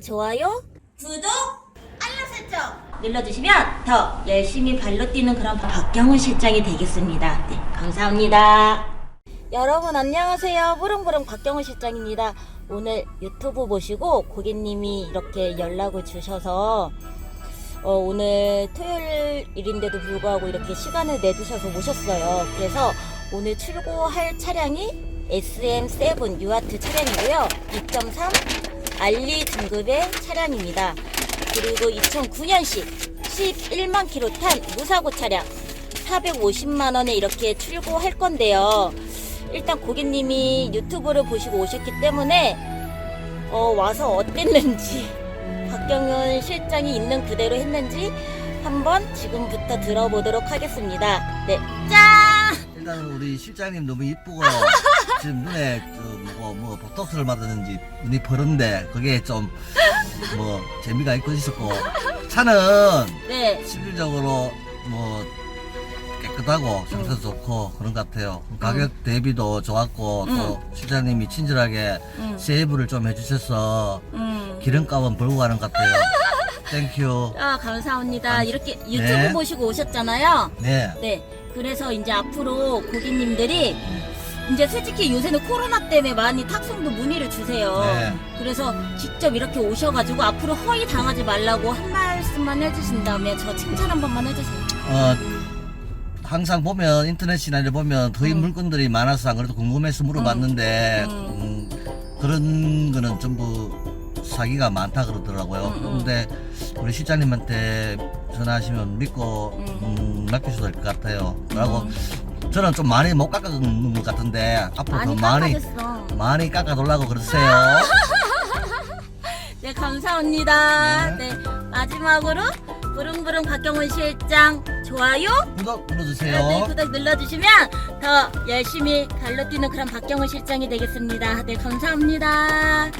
좋아요, 구독, 알람 설정 눌러주시면 더 열심히 발로 뛰는 그런 박경훈 실장이 되겠습니다. 네, 감사합니다. 여러분 안녕하세요. 부릉부릉 박경훈 실장입니다. 오늘 유튜브 보시고 고객님이 이렇게 연락을 주셔서 어, 오늘 토요일인데도 불구하고 이렇게 시간을 내주셔서 오셨어요. 그래서 오늘 출고할 차량이 SM7 유아트 차량이고요. 2.3 알리 등급의 차량입니다. 그리고 2009년식 11만 킬로 탄 무사고 차량 450만 원에 이렇게 출고할 건데요. 일단 고객님이 유튜브를 보시고 오셨기 때문에 어, 와서 어땠는지 박경현 실장이 있는 그대로 했는지 한번 지금부터 들어보도록 하겠습니다. 네, 짠! 일단은 우리 실장님 너무 이쁘고 지금 눈에 그뭐 뭐 보톡스를 맞았는지 눈이 버른데 그게 좀 뭐 재미가 있고 있었고 차는 네, 실질적으로 뭐 깨끗하고 상태도 좋고 그런 것 같아요. 가격 대비도 좋았고 또 실장님이 친절하게 음. 세이브를 좀 해주셔서 음. 기름값은 벌고 가는 것 같아요. 땡큐. 아, 감사합니다. 감- 이렇게 유튜브 네. 보시고 오셨잖아요. 네. 네. 그래서 이제 앞으로 고객님들이 이제 솔직히 요새는 코로나 때문에 많이 탁송도 문의를 주세요. 네. 그래서 직접 이렇게 오셔가지고 앞으로 허위 당하지 말라고 한 말씀만 해주신 다음에 저 칭찬 한 번만 해주세요. 어, 항상 보면 인터넷이나 이런 보면 더인 음. 물건들이 많아서 안 그래도 궁금해서 물어봤는데 음. 음, 그런 거는 전부 사기가 많다 그러더라고요. 음, 음. 근데 우리 실장님한테 전화하시면 믿고 음. 음, 맡기셔도 될 것 같아요. 그리고 음. 저는 좀 많이 못 깎은 것 같은데 앞으로 많이 더 많이 깎아줬어. 많이 깎아달라고 그러세요. 네, 감사합니다. 네. 네. 마지막으로 부릉부릉 박경훈 실장 좋아요. 구독 네, 눌러주세요. 구독 눌러주시면 더 열심히 갈로 뛰는 그런 박경훈 실장이 되겠습니다. 네, 감사합니다.